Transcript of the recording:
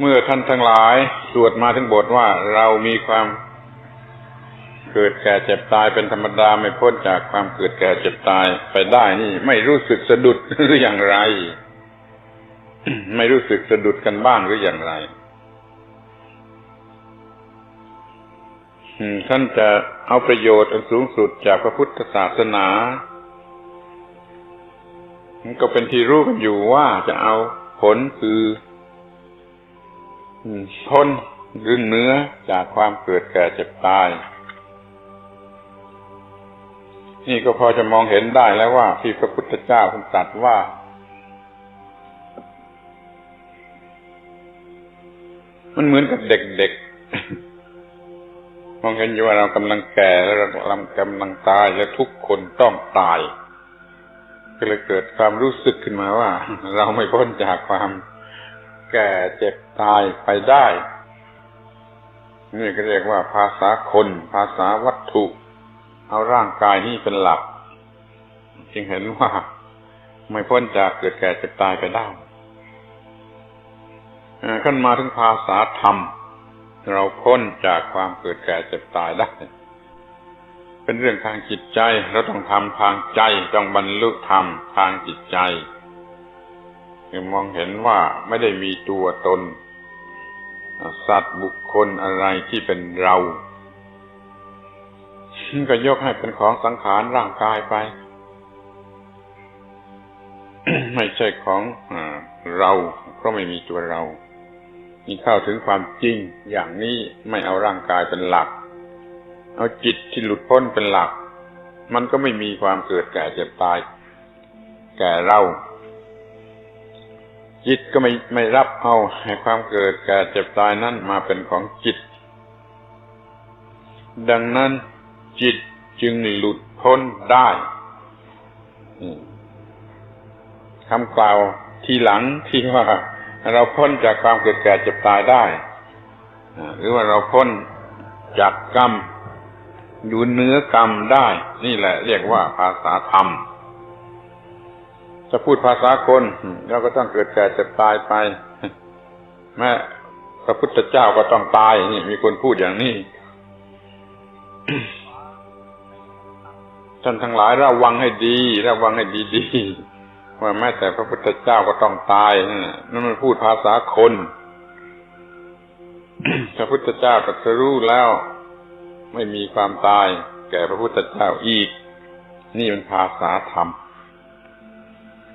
เมื่อท่านทั้งหลายสวดมาถึงบทว่าเรามีความเกิดแก่เจ็บตายเป็นธรรมดาไม่พ้นจากความเกิดแก่เจ็บตายไปได้นี่ ไม่รู้สึกสะดุดหรืออย่างไร ไม่รู้สึกสะดุดกันบ้างหรืออย่างไรท่านจะเอาประโยชน์อันสูงสุดจากพระพุทธศาสนาก็เป็นที่รู้กันอยู่ว่าจะเอาผลคือ พ้นหรือเหนื้อจากความเกิดแก่เจ็บตาย นี่ก็พอจะมองเห็นได้แล้วว่า ที่พระพุทธเจ้าทรงตรัสว่า มันเหมือนกับเด็กๆ มองเห็นอยู่ว่าเรากำลังแก่แล้วเรากำลังตายและทุกคนต้องตาย ก็เลยเกิดความรู้สึกขึ้นมาว่า เราไม่พ้นจากความ แก่เจ็บตายไปได้ นี่ก็เรียกว่าภาษาคน ภาษาวัตถุ เอาร่างกายนี้เป็นหลัก จึงเห็นว่าไม่พ้นจากเกิดแก่เจ็บตายไปได้ขั้นมาถึงภาษาธรรม เราพ้นจากความเกิดแก่เจ็บตายได้ เป็นเรื่องทางจิตใจเราต้องทำทางใจต้องบรรลุธรรมทางจิตใจ มองเห็นว่าไม่ได้มีตัวตน สัตว์บุคคลอะไรที่เป็นเราก็ยกให้เป็นของสังขารร่างกายไป ไม่ใช่ของอเราเพราะไม่มีตัวเรานี่เข้าถึงความจริงอย่างนี้ไม่เอาร่างกายเป็นหลัก เอาจิตที่หลุดพ้นเป็นหลัก มันก็ไม่มีความเกิดแก่เจ็บตาย แก่เรา จิตก็ไม่ไม่รับเอาให้ความเกิดแก่เจ็บตายนั้นมาเป็นของจิต ดังนั้นจิตจึงหลุดพ้นได้คำกล่าวทีหลังที่ว่าเราพ้นจากความเกิดแก่เจ็บตายได้หรือว่าเราพ้นจากกรรมอยู่เนื้อกรรมได้ นี่แหละ เรียกว่าภาษาธรรม จะพูดภาษาคนเราก็ต้องเกิดแก่เจ็บตายไปแม้พระพุทธเจ้าก็ต้องตายนี่มีคนพูดอย่างนี้ท่านทั้งหลายระวังให้ดี ระวังให้ดีๆว่าแม้แต่พระพุทธเจ้าก็ต้องตายนั่นมันพูดภาษาคนพระพุทธเจ้าตรัสรู้แล้ว ไม่มีความตาย แก่พระพุทธเจ้าอีก นี่เป็นภาษาธรรม